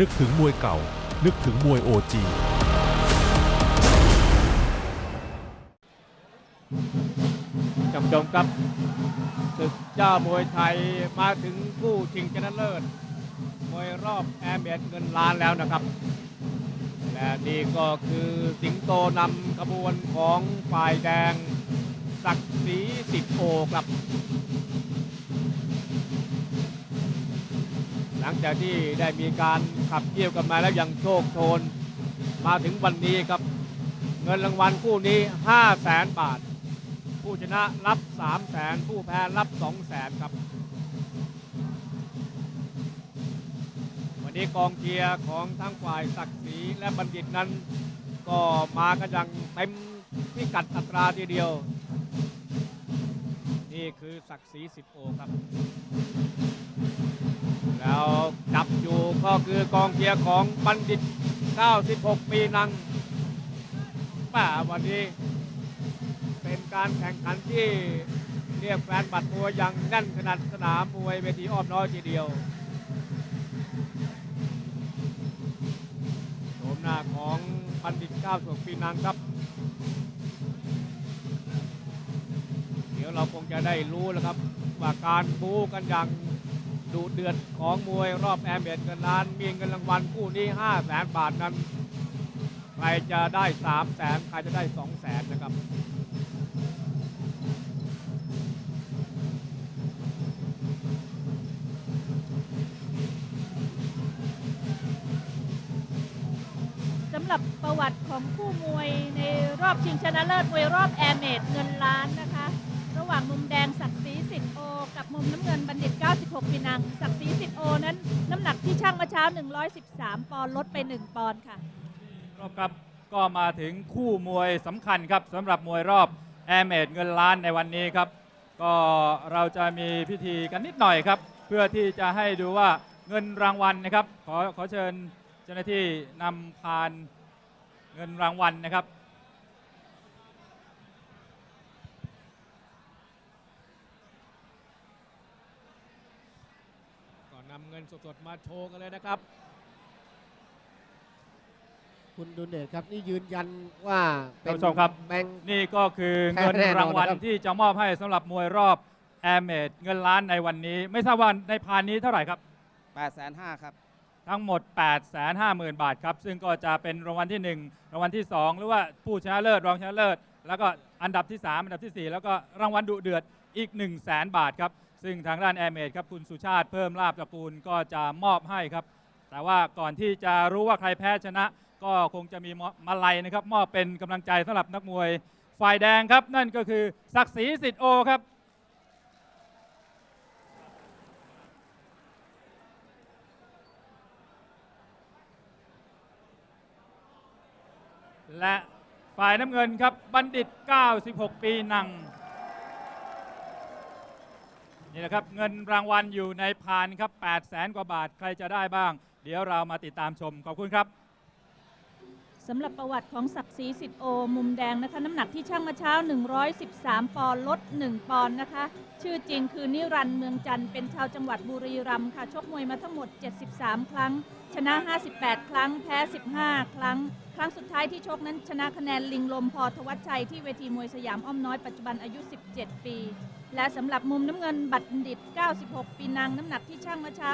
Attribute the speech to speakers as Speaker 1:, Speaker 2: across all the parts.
Speaker 1: นึกถึงมวยเก่า นึกถึงมวยโอจี
Speaker 2: จำจมครับศึกเจ้ามวยไทยมาถึงคู่ชิงชนะเลิศมวยรอบแอร์เมดเงินล้านแล้วนะครับ และนี่ก็คือสิงโตนำขบวนของฝ่ายแดงศักดิ์ศรีสิบโอครับ ลังจากที่ได้มีการขับเกี่ยวกันมาแล้วยังโชคโชน มาถึงวันนี้ครับ เงินรางวัลคู่นี้ 5 0 0แสนบาท ผู้ชนะรับ 3 0 0แสนผู้แพ้รับ 2 0 0แสนครับ วันนี้กองเชียร์ของทั้งฝ่ายศักดิ์ศรีและบัณฑิตนั้น ก็มากันอย่างเต็มพิกัดอัตราทีเดียว นี่คือศักดิ์ศรีสิบโอครับ แล้วจับอยู่ก็คือกองเชียร์ของบัณฑิต 96 ปีนังป้าวันนี้ เป็นการแข่งขันที่เรียกแฟนบัตรมวยอย่างแน่นขนาดสนามมวยเวทีอ้อมน้อยทีเดียวโฉมหน้าของบัณฑิต 96 ปีนังครับ เดี๋ยวเราคงจะได้รู้แล้วครับว่าการบู๊กันอย่าง ดูเดือดของมวยรอบแอมเบดเงินล้าน มีเงินรางวัลคู่นี้5 0 0แสนบาทนั้น ใครจะได้3 0 0แสนใครจะได้2 0 0แสนนะครับ
Speaker 3: สำหรับประวัติของคู่มวยในรอบชิงชนะเลิศมวยรอบแอร์เมดเงินล้านนะคะ ระหว่างมุมแดงศักดิ์ศรี กับมุมน้ำเงินบัณฑิต 96ปีนัง ศักดิ์ศรีสิทธิโอนั้น น้ำหนักที่ช่างเมื่อเช้า 113 ปอนด์ลดไป 1 ปอนด์ค่ะ
Speaker 4: รอบครับก็มาถึงคู่มวยสำคัญครับสำหรับมวยรอบแอร์เมดเงินล้านในวันนี้ครับ ก็เราจะมีพิธีกันนิดหน่อยครับ เพื่อที่จะให้ดูว่าเงินรางวัลนะครับ ขอขอเชิญเจ้าหน้าที่นำพานเงินรางวัลนะครับำ
Speaker 2: เงินสดๆมาโชว์กันเลยนะครับ
Speaker 5: คุณดุลเดชครับนี่ยืนยันว่าเป็น
Speaker 4: ท่านผู้ชมครับ
Speaker 5: แบงค์
Speaker 4: นี่ก็คือเงิน
Speaker 5: แน่นอน
Speaker 4: รางวัล
Speaker 5: นะครับ
Speaker 4: ที่จะมอบให้สำหรับมวยรอบแอร์เมดเงินล้านในวันนี้ ไม่ทราบว่าในพานนี้เท่าไหร่ครับ
Speaker 6: 8 5 0 0 0ครับ
Speaker 4: ทั้งหมด 8 5 0 0 0 0 บาทครับ ซึ่งก็จะเป็นรางวัลที่ 1 รางวัลที่ 2 หรือว่าผู้ชนะเลิศรองชนะเลิศ แล้วก็อันดับที่ 3 อันดับทีสี่ 4 แล้วก็รางวัลดุเดือดอีก 1 0 0 0 0แบาทครับ ซึ่งทางด้านแอร์เมดครับคุณสุชาติเพิ่มลาบตระกูลก็จะมอบให้ครับ แต่ว่าก่อนที่จะรู้ว่าใครแพ้ชนะ ก็คงจะมีมาลัยนะครับ มอบเป็นกำลังใจสำหรับนักมวย ฝ่ายแดงครับ นั่นก็คือศักดิ์ศรีสิทธิ์โอครับและฝ่ายน้ำเงินครับ บัณฑิต 96 ปีนัง นี่แหละครับเงินรางวัลอยู่ในพานครับ8 0 0แสนกว่าบาทใครจะได้บ้าง เดี๋ยวเรามาติดตามชม ขอบคุณครับ
Speaker 3: สำหรับประวัติของศักดิ์ศรีสิทธิ์โอ มุมแดงนะคะ น้ำหนักที่ช่างเมื่อเช้า 113 ปอนด์ลด 1 ปอนด์นะคะ ชื่อจริงคือนิรันด์เมืองจันทร์เป็นชาวจังหวัดบุรีรัมย์ค่ะ ชกมวยมาทั้งหมด 73 ครั้ง ชนะ 58 ครั้ง แพ้ 15 ครั้ง ครั้งสุดท้ายที่ชกนั้นชนะคะแนนลิงลมพอทวัชชัยที่เวทีมวยสยามอ้อมน้อยปัจจุบันอายุ 17 ปี และสำหรับมุมน้ำเงินบัณฑิต 96 ปีนางน้ำหนักที่ช่างเมื่อเช้า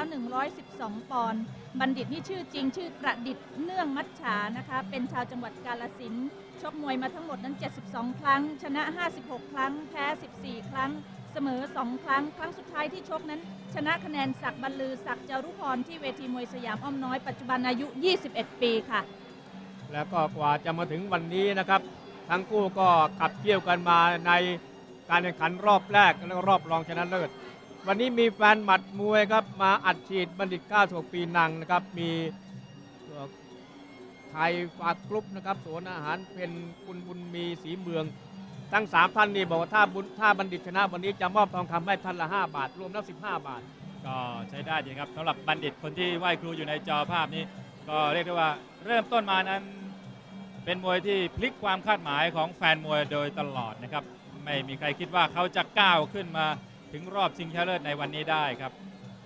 Speaker 3: 112 ปอนด์บัณฑิตนี่ชื่อจริงชื่อประดิษฐ์เนื่องมัจฉานะคะ เป็นชาวจังหวัดกาลสินชกมวยมาทั้งหมดนั้น 72 ครั้ง ชนะ 56 ครั้ง แพ้ 14 ครั้ง เสมอ 2 ครั้ง ครั้งสุดท้ายที่ชกนั้น ชนะคะแนนศักดิ์บรรลือศักดิ์จารุพรที่เวทีมวยสยามอ้อมน้อยปัจจุบันอายุ 21 ปีค่ะ
Speaker 2: แล้วก็กว่าจะมาถึงวันนี้นะครับ ทั้งคู่ก็ขับเกี่ยวกันมาใน การแข่งขันรอบแรกและรอบรองชนะเลิศ วันนี้มีแฟนหมัดมวยครับมาอัดฉีดบัณฑิต96ปีนังนะครับ มีไทยฝากกรุ๊ปนะครับสวนอาหารเป็นคุณบุญมีสีเมือง ทั้ง 3 ท่านนี่บอกว่าถ้าบุญถ้าบัณฑิตชนะวันนี้จะมอบทองคำให้ท่านละ 5 บาท รวมแล้ว 15 บาท
Speaker 4: ก็ใช้ได้จริงครับสำหรับบัณฑิตคนที่ไหว้ครูอยู่ในจอภาพนี้ ก็เรียกได้ว่าเริ่มต้นมานั้นเป็นมวยที่พลิกความคาดหมายของแฟนมวยโดยตลอดนะครับ ไม่มีใครคิดว่าเขาจะก้าวขึ้นมาถึงรอบชิงชนะเลิศในวันนี้ได้ครับ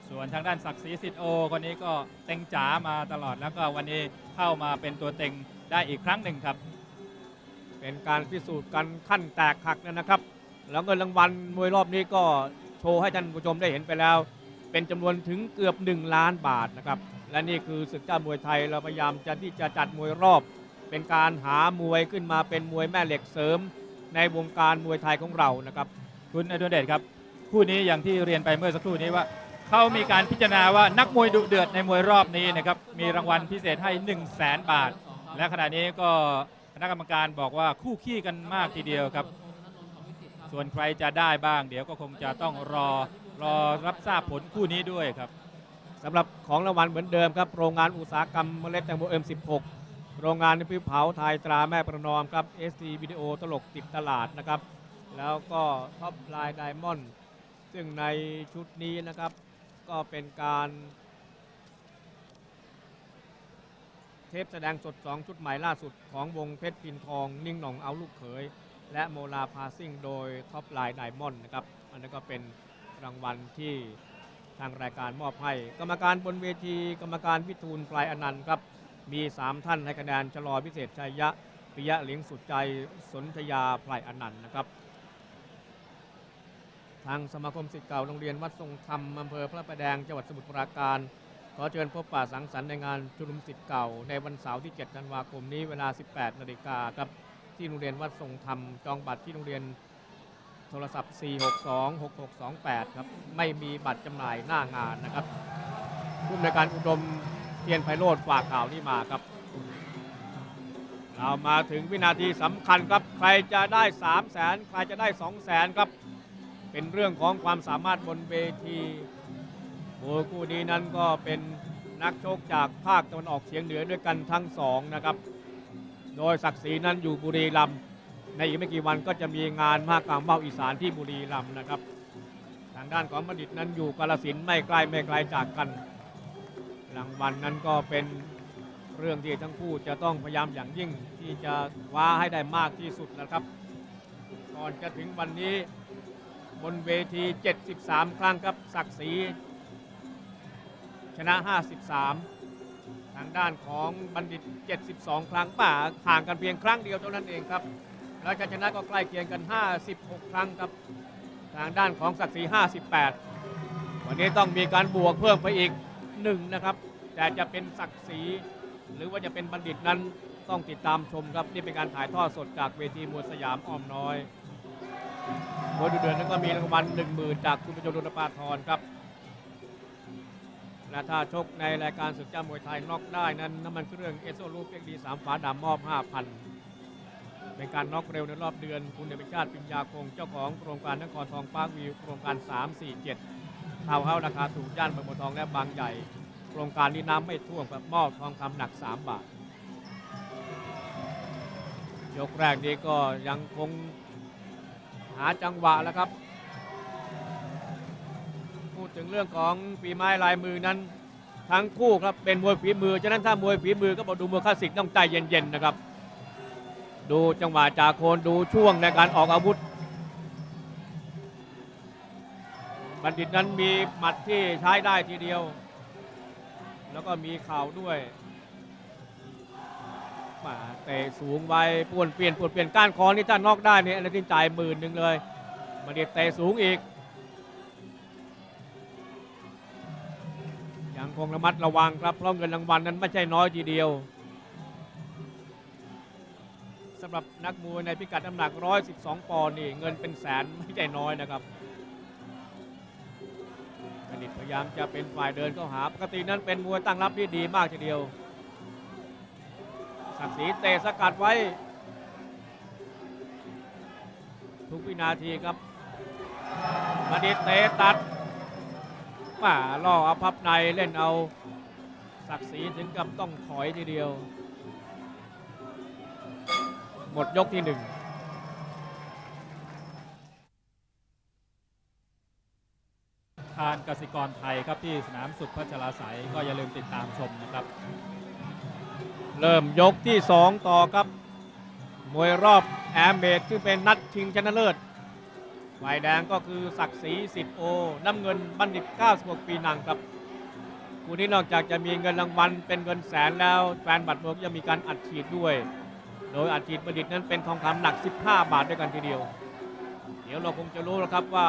Speaker 4: ส่วนทางด้านศักดิ์ศรีสิทธิ์โอคนนี้ก็เต็งจ๋ามาตลอดแล้วก็วันนี้เข้ามาเป็นตัวเต็งได้อีกครั้งหนึ่งครับ
Speaker 2: เป็นการพิสูจน์กันขั้นแตกหักนะครับ แล้วเงินรางวัลมวยรอบนี้ก็โชว์ให้ท่านผู้ชมได้เห็นไปแล้ว เป็นจำนวนถึงเกือบ 1 ล้านบาทนะครับ และนี่คือศึกเจ้ามวยไทยเราพยายามจะที่จะจัดมวยรอบ เป็นการหามวยขึ้นมาเป็นมวยแม่เหล็กเสริม ในวงการมวยไทยของเรานะครับ
Speaker 4: คุณอดุลเดชครับคู่นี้อย่างที่เรียนไปเมื่อสักครู่นี้ว่าเขามีการพิจารณาว่านักมวยดุเดือดในมวยรอบนี้นะครับมีรางวัลพิเศษให้ 1 0 0 0 0แสนบาท และขณะนี้ก็คณะกรรมการบอกว่าคู่ขี้กันมากทีเดียวครับ ส่วนใครจะได้บ้าง เดี๋ยวก็คงจะต้องรอรอรับทราบผลคู่นี้ด้วยครับ
Speaker 2: สำหรับของรางวัลเหมือนเดิมครับ โรงงานอุตสาหกรรมเมล็ดแตงโมเอ็ม16 โรงงานน้ำพริกเผาไทยตราแม่ประนอมครับ ST วิดีโอตลกติดตลาดนะครับ แล้วก็ท็อปไลน์ไดมอนด์ซึ่งในชุดนี้นะครับก็เป็นการ เทปแสดงสด 2 ชุดใหม่ล่าสุดของวงเพชรพินทอง นิ่งหน่องเอาลูกเขย และโมลาพาซิ่งโดยท็อปไลน์ไดมอนด์นะครับ อันนี้ก็เป็นรางวัลที่ทางรายการมอบให้ กรรมการบนเวที กรรมการวิทูลปลายอนันต์ครับ มี 3 ท่านให้คะแนนชะลอพิเศษชัยยะปิยะเหลียงสุดใจสนธยาไพลายอนันต์นะครับ ทางสมาคมศิษย์เก่าโรงเรียนวัดทรงธรรมอำเภอพระประแดงจังหวัดสมุทรปราการ ขอเชิญพบป่าสังสรรค์ในงานชุมนุมศิษย์เก่า ในวันเสาร์ที่ 7 ธันวาคมนี้เวลา 18 นาฬิกาครับที่โรงเรียนวัดทรงธรรมจองบัตรที่โรงเรียนโทรศัพท์ 462 6628 ครับ ไม่มีบัตรจำหน่ายหน้างานนะครับผู้อำนวยการอุดม เทียนไพโรธฝากข่าวนี้มาครับ เรามาถึงวินาทีสำคัญครับ ใครจะได้ 3 0 0แสนใครจะได้ 2 0 0แสนครับ เป็นเรื่องของความสามารถบนเวทีโวยคู่นี้นั้นก็เป็นนักชกจากภาคตะวันออกเฉียงเหนือด้วยกันทั้งสองนะครับ โดยศักดิ์ศรีนั้นอยู่บุรีรัมย์ในอีกไม่กี่วันก็จะมีงานมากรรมว่าอีสานที่บุรีรัมย์นะครับ ทางด้านของบัณฑิตนั้นอยู่กาลสินไม่ไกลไม่ไกลจากกัน รางวัลนั้นก็เป็นเรื่องที่ทั้งคู่จะต้องพยายามอย่างยิ่งที่จะคว้าให้ได้มากที่สุดนะครับ ก่อนจะถึงวันนี้บนเวที 73 ครั้งครับศักดิ์ศรีชนะ 53 ทางด้านของบัณฑิต 72 ครั้งป่าห่างกันเพียงครั้งเดียวเท่านั้นเองครับ แล้วชัยชนะก็ใกล้เคียงกัน 56 ครั้งครับ ทางด้านของศักดิ์ศรี 58 วันนี้ต้องมีการบวกเพิ่มไปอีก หนึ่งนะครับ แต่จะเป็นศักดิ์ศรีหรือว่าจะเป็นบัณฑิตนั้นต้องติดตามชมครับ นี่เป็นการถ่ายทอดสดจากเวทีมวยสยามอ้อมน้อยมวยดูเดือนนั้นก็มีรางวัล1 0,000จากคุณประจงดุลปาทรครับและถ้าชกในรายการศึกเจ้ามวยไทยน็อกได้นั้นน้ำมันเครื่องเอสโซลูปเอ็กดีสามฝาดำมอบ5,000เป็น ในการน็อกเร็วในรอบเดือน คุณเดชชาติปิญญาคงเจ้าของโครงการนครทองปาร์ควิวโครงการ 347ทาวน์เฮาราคาถูกย่านบางบัวทองและบางใหญ่ โครงการนี้น้ำไม่ท่วมกับมอบทองคำหนัก 3 บาท ยกแรกนี้ก็ยังคงหาจังหวะแล้วครับ พูดถึงเรื่องของฝีไม้ลายมือนั้น ทั้งคู่ครับเป็นมวยฝีมือ ฉะนั้นถ้ามวยฝีมือก็บอกดูมวยคลาสสิกต้องใจเย็นๆนะครับ ดูจังหวะจากโคนดูช่วงในการออกอาวุธ บัณฑิตนั้นมีหมัดที่ใช้ได้ทีเดียว แล้วก็มีเข่าด้วยมาเตะสูงไว้ป่วนเปลี่ยนป่วนเปลี่ยนก้านคอนี่ถ้านอกได้เนี่ยอันนี้จ่ายหมื่นหนึ่งเลยบัณฑิตเตะสูงอีก ยังคงระมัดระวังครับเพราะเงินรางวัลนั้นไม่ใช่น้อยทีเดียวำหรับนักมวยในพิกัดน้ำหนัก 112 ปอนด์นี่เงินเป็นแสนไม่ใช่น้อยนะครับบัณฑิตพยายามจะเป็นฝ่ายเดินเข้าหา ปกตินั้นเป็นมวยตั้งรับที่ดีมากทีเดียว ศักดิ์ศรีเตะสกัดไว้ ทุกวินาทีครับบัณฑิตเตะตัดป่าล่อเอาพับในเล่นเอา ศักดิ์ศรีถึงกับต้องถอยทีเดียว มดยกที่หนึ่ง
Speaker 4: ทานกสิกรไทยครับที่สนามสุขพัชราไสยก็อย่าลืมติดตามชมนะครับ
Speaker 2: เริ่มยกที่ 2 ต่อครับ มวยรอบแอมเบดซึ่งเป็นนัดชิงชนะเลิศฝ่ายแดงก็คือศักดิ์ศรีสิทธิ์โอ น้ำเงินบัณฑิต 96 ปีนังครับคู่นี้นอกจากจะมีเงินรางวัลเป็นเงินแสนแล้ว แฟนบัตรเมืองยังมีการอัดฉีดด้วย โดยอัดฉีดบัณฑิตนั้นเป็นทองคำหนัก 15 บาทด้วยกันทีเดียว เดี๋ยวเราคงจะรู้แล้วครับว่า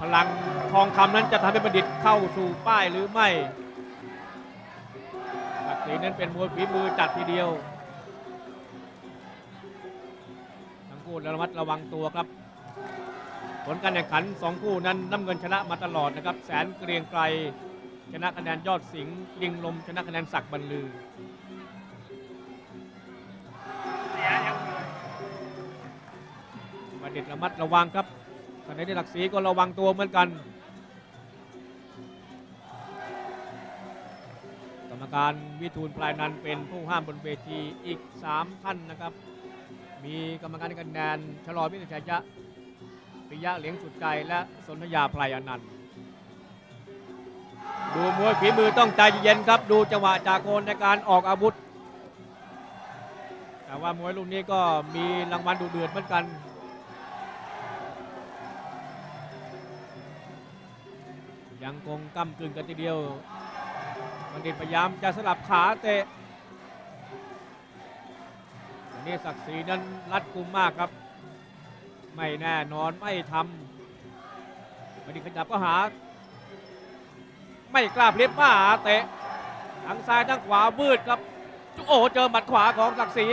Speaker 2: พลังทองคำนั้นจะทำให้บัณฑิตเข้าสู่ป้ายหรือไม่ศักดิ์ศรีนั้นเป็นมวยฝีมือจัดทีเดียวทั้งคู่ระมัดระวังตัวครับ ผลการแข่งขันสองคู่นั้นน้ำเงินชนะมาตลอดนะครับ แสนเกรียงไกรชนะคะแนนยอดสิงห์ลิงลมชนะคะแนนศักดิ์บรรลือ บัณฑิตระมัดระวังครับขณะที่หลักสีก็ระวังตัวเหมือนกัน กรรมการวิทูลพลายนันเป็นผู้ห้ามบนเวทีอีก 3 ท่านนะครับ มีกรรมการคะแนนชลอพิเศษชัยยะปิยะเหลียงสุดใจและสนธยาพลายอนันต์ดูมวยฝีมือต้องใจเย็นครับ ดูจังหวะจากโคนในการออกอาวุธ แต่ว่ามวยลูกนี้ก็มีรางวัลดูเดือดเหมือนกัน ยังคงก้ากึ่งกันทีเดียวบัณฑิตพยายามจะสลับขาเตะอันนี้ศักดิ์ศรีนั้นรัดกุมมากครับ ไม่แน่นอนไม่ทำบัณฑิตขยับก็หา ไม่กล้าพลิบมาหาเตะทั้งซ้ายทั้งขวามืดครับโอ้โเจอหมัดขวาของศักดิ์ศรี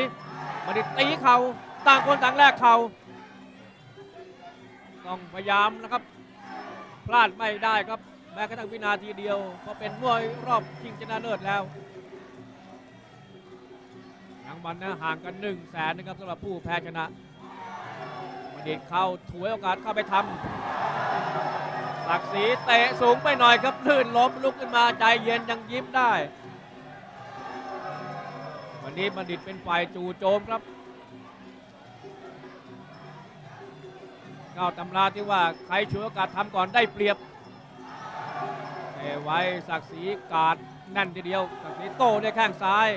Speaker 2: บัณฑิตตีเข่าต่างคนต่างแลกเข่าต้องพยายามนะครับ พลาดไม่ได้ครับ แม้กระทั่งวินาทีเดียวเพราะเป็นมวยรอบชิงชนะเลิศแล้วรางวัลนะห่างกัน1นึ่งแสนนะครับสำหรับผู้แพ้ชนะบัณฑิตเข้าถวยโอกาสเข้าไปทำศักดิ์ศรีเตะสูงไปหน่อยครับลื่นล้มลุกขึ้นมาใจเย็นยังยิ้มได้ วันนี้บัณฑิตเป็นฝ่ายจู่โจมครับก้าวตำราที่ว่าใครฉวยโอกาสทำก่อนได้เปรียบ ไว้ศักดิ์ศรีกาดแน่นทีเดียวศักดิ์ศรีโต้ด้วยแข้งซ้าย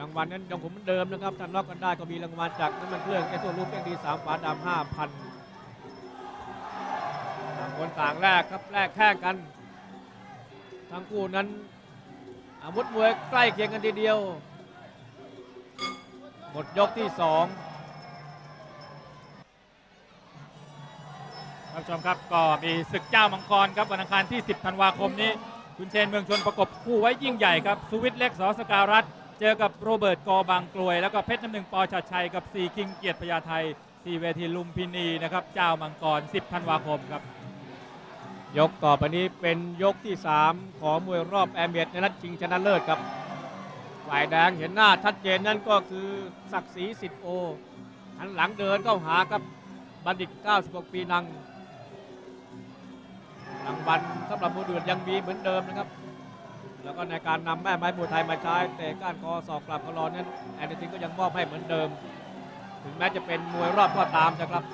Speaker 2: รางวัลนั้นยังผมเดิมนะครับถ้าน็อกกันได้ก็มีรางวัลจากน้ำมันเครื่องเอสโซลูปเอ็งดีสามฝาดำห้าพันต่างคนต่างแรกครับแรกแข้งกัน ทั้งคู่นั้นอาวุธมวยใกล้เคียงกันทีเดียว หมดยกที่สอง
Speaker 4: ท่านผู้ชมครับก็มีศึกเจ้ามังกรครับวันอังคารที่ 10 ธันวาคมนี้ คุณเชนเมืองชนประกบคู่ไว้ยิ่งใหญ่ครับสุวิทเล็กสอสการัตเจอกับโรเบิร์ตกอบางกลวย แล้วก็เพชรน้ำหนึ่งปอชัดชัยกับซีคิงเกียรติพญาไทยที่เวทีลุมพินีนะครับเจ้ามังกร 10 ธันวาคมครับ
Speaker 2: ยกต่อไปนี้เป็นยกที่ 3 ของมวยรอบแอมเบียในนัดชิงชนะเลิศครับฝ่ายแดงเห็นหน้าชัดเจนนั่นก็คือศักดิ์ศรีสิทธิ์โอหันหลังเดินเข้าหากับบัณฑิต 96 ปีนัง รางวัลสำหรับมวยเดือดยังมีเหมือนเดิมนะครับ แล้วก็ในการนำแม่ไม้มวยไทยมาใช้แต่ก้านคอศอกกลับคลอนนั้นแอนเดอร์ตินก็ยังมอบให้เหมือนเดิม ถึงแม้จะเป็นมวยรอบก็ตามนะครับ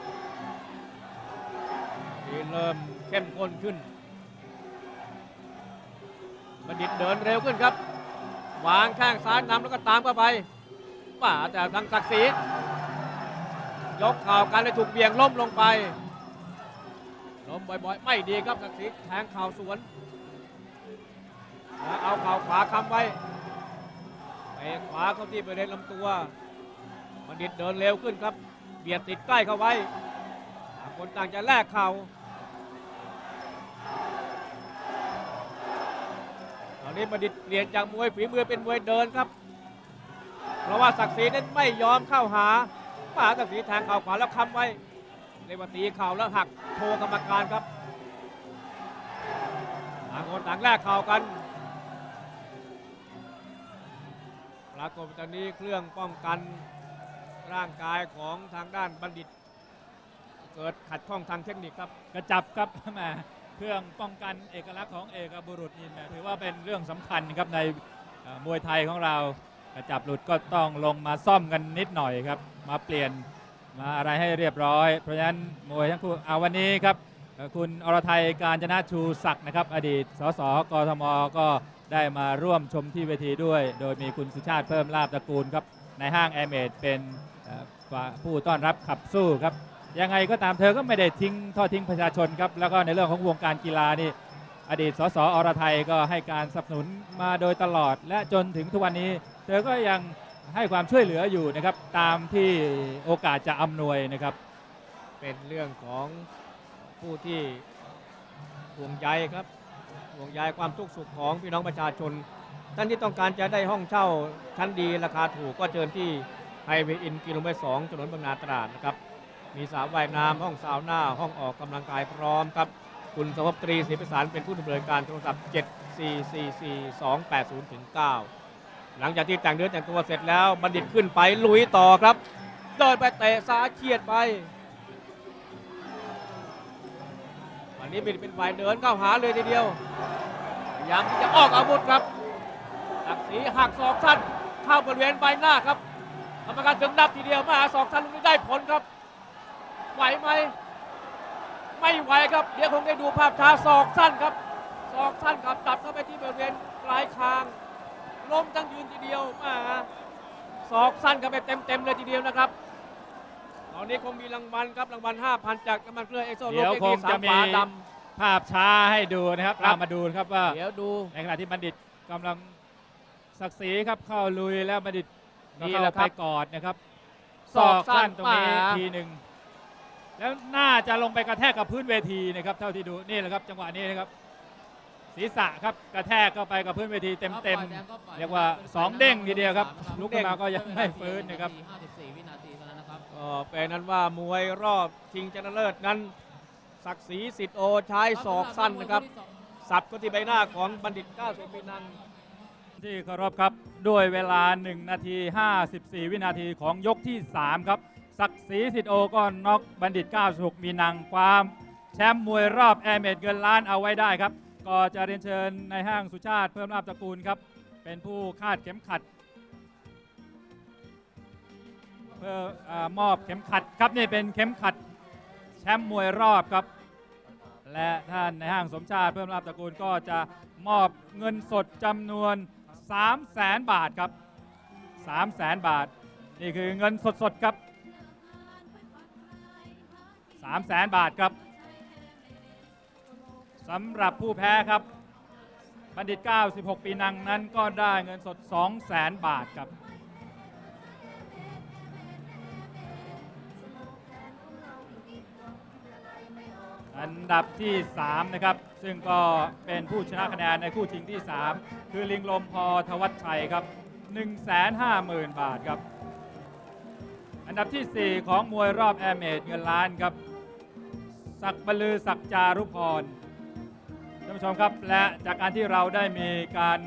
Speaker 2: ที่เริ่มเข้มข้นขึ้นบัณฑิตเดินเร็วขึ้นครับ วางข้างซ้ายนำแล้วก็ตามเข้าไปป่าแต่ทางศักดิ์ศรียกเข่ากันเลยถูกเบี่ยงล้มลงไป ล้มบ่อยๆ ไม่ดีครับศักดิ์ศรีแทงเข่าสวน เอาเข่าขวาค้ำไว้เตะขวาเข้าที่บริเวณลำตัวบัณฑิตเดินเร็วขึ้นครับ เบียดติดใกล้เข้าไว้ต่างคนต่างจะแลกเข่าตอนนี้บัณฑิตเปลี่ยนจากมวยฝีมือเป็นมวยเดินครับ เพราะว่าศักดิ์ศรีนั้นไม่ยอมเข้าหาป่าศักดิ์ศรีแทงเข่าขวาแล้วค้ำไว้ เรียกว่าตีเข่าแล้วหักโทรกรรมการครับต่างคนต่างแลกเข่ากันปรากฏตอนนี้เครื่องป้องกันร่างกายของทางด้านบัณฑิต เกิดขัดข้องทางเทคนิคครับ
Speaker 4: กระจับครับแหมเครื่องป้องกันเอกลักษณ์ของเอกบุรุษนี่นะถือว่าเป็นเรื่องสำคัญครับในมวยไทยของเรา กระจับหลุดก็ต้องลงมาซ่อมกันนิดหน่อยครับ มาเปลี่ยน มาอะไรให้เรียบร้อย เพราะฉะนั้นมวยทั้งคู่เอาวันนี้ครับคุณอรไทยการจนะชูศักดิ์นะครับ อดีตสสกทมก็ได้มาร่วมชมที่เวทีด้วย โดยมีคุณสุชาติเพิ่มลาบตระกูลครับในห้างแอร์เมดเป็นผู้ต้อนรับขับสู้ครับยังไงก็ตามเธอก็ไม่ได้ทิ้งทอดทิ้งประชาชนครับแล้วก็ในเรื่องของวงการกีฬานี่อดีตสสอรไทยก็ให้การสนับสนุนมาโดยตลอด และจนถึงทุกวันนี้ เธอก็ยัง ให้ความช่วยเหลืออยู่นะครับ ตามที่โอกาสจะอำนวยนะครับ
Speaker 2: เป็นเรื่องของผู้ที่ห่วงใยครับห่วงใยความทุกข์สุขของพี่น้องประชาชน ท่านที่ต้องการจะได้ห้องเช่าชั้นดีราคาถูกก็เชิญที่ไฮเวย์อินกิโลเมตรสองถนนบางนาตราดนะครับ มีสระว่ายน้ำห้องซาวน่า ห้องออกกำลังกายพร้อมครับ คุณสวัสตรีศรีประสานเป็นผู้ดำเนินการโทรศัพท์ 7444280ถึง9 หลังจากที่แต่งเนื้อแต่งตัวเสร็จแล้วบัณฑิตขึ้นไปลุยต่อครับ เดินไปเตะซ้ายเฉียดไป วันนี้เป็นเป็นฝ่ายเดินเข้าหาเลยทีเดียวพยายามที่จะออกอาวุธครับศักดิ์ศรีหักศอกสั้นเข้าบริเวณใบหน้าครับกรรมการถึงนับทีเดียวมาศอกสั้นลูกนี้ได้ผลครับ ไหวไหมไม่ไหวครับเดี๋ยวคงได้ดูภาพช้าศอกสั้นครับศอกสั้นครับตับเข้าไปที่บริเวณปลายคาง ล้มทั้งยืนทีเดียวมาศอกสั้นเข้าไปเต็มๆเลยทีเดียวนะครับ ตอนนี้คงมีรางวัลครับรางวัล 5,000 จากน้ำมันเครื่องเอ็กโซโล
Speaker 4: เดี๋ยว
Speaker 2: เอ็ก
Speaker 4: ค
Speaker 2: ดี
Speaker 4: ง
Speaker 2: สา
Speaker 4: จะ
Speaker 2: ม
Speaker 4: มี
Speaker 2: ฝาด
Speaker 4: ภาพช้าให้ดูนะครับ
Speaker 2: ครับ
Speaker 4: ตามมาดูครับว่าำ
Speaker 2: เดี๋ยวดู
Speaker 4: ในขณะที่บัณฑิตกำลังศักดิ์ศรีครับเข้าลุยแล้วบัณฑิตก็
Speaker 2: นี่
Speaker 4: เข้า
Speaker 2: แหละค
Speaker 4: ไป
Speaker 2: รับ
Speaker 4: กอดนะครับ
Speaker 2: ศอกสั้น
Speaker 4: ตรงนี้
Speaker 2: ป่า
Speaker 4: ทีหนึ่งแล้วน่าจะลงไปกระแทกกับพื้นเวทีนะครับ เท่าที่ดูนี่แหละครับจังหวะนี้นะครับ ศีรษะครับกระแทกเข้าไปกับพื้นเวทีเต็มเต็มๆเรียกว่าสองเด้งทีเดียวครับลุกขึ้นมาก็ยังไม่ฟื้นนะครับ
Speaker 6: 54วินาทีเท่านั้นนะครับ
Speaker 2: ก็เป็นนั้นว่ามวยรอบชิงชนะเลิศนั้นศักดิ์ศรีสิทธิ์โอใช้ศอกสั้นนะครับสับก็ที่ใบหน้าของบัณฑิตก้าวเสปีนันท์
Speaker 4: ที่เคารพครับด้วยเวลา 1 นาที 54 วินาทีของยกที่ 3 ครับศักดิ์ศรีสิทธิ์โอก็น็อกบัณฑิตก้าวสุขมีนังความแชมป์มวยรอบแอร์เมดเงินล้านเอาไว้ได้ครับ ก็จะเรียนเชิญในห้างสุชาติเพิ่มลาบตระกูลครับ เป็นผู้คาดเข็มขัด เพื่ออมอบเข็มขัดครับนี่เป็นเข็มขัดแชมป์มวยรอบครับ และท่านในห้างสมชาติเพิ่มลาบตระกูลก็จะมอบเงินสดจำนวน 3 0 0แสนบาทครับ 3 0 0แสนบาท นี่คือเงินสดๆครับ 3 0 0แสนบาทครับ สำหรับผู้แพ้ครับ บัณฑิต 96 ปีนังนั้นก็ได้เงินสด 2 0 0แสนบาทครับ อันดับที่ 3 นะครับ ซึ่งก็เป็นผู้ชนะคะแนนในคู่ชิงที่ 3 คือลิงลมพอทวัชชัยครับ 150,000 บาทครับ อันดับทีสี่4 ของมวยรอบแอร์เมดเงินล้านครับ ศักบลือศักจารุพรานผู้ชมครับ และจากการที่เราได้มีการ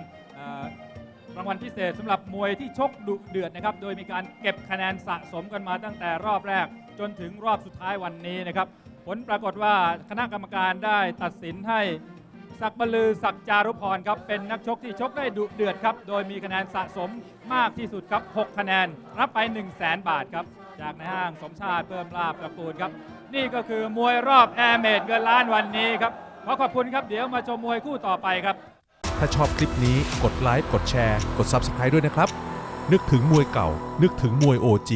Speaker 4: รางวัลพิเศษสำหรับมวยที่ชกดุเดือดนะครับ โดยมีการเก็บคะแนนสะสมกันมาตั้งแต่รอบแรกจนถึงรอบสุดท้ายวันนี้นะครับ ผลปรากฏว่าคณะกรรมการได้ตัดสินให้ศักบลือศักจารุพรครับเป็นนักชกที่ชกได้ดุเดือดครับ โดยมีคะแนนสะสมมากที่สุดครับ 6 คะแนน รับไป 1 0 0 0 0แบาทครับ จากในห้างสมชาติเพิ่มลาบตระกูลครับ นี่ก็คือมวยรอบแอร์เมดเงินล้านวันนี้ครับ ขอขอบคุณครับ เดี๋ยวมาชมมวยคู่ต่อไปครับ
Speaker 1: ถ้าชอบคลิปนี้กดไลค์กดแชร์ กด Subscribe ด้วยนะครับ นึกถึงมวยเก่า นึกถึงมวย OG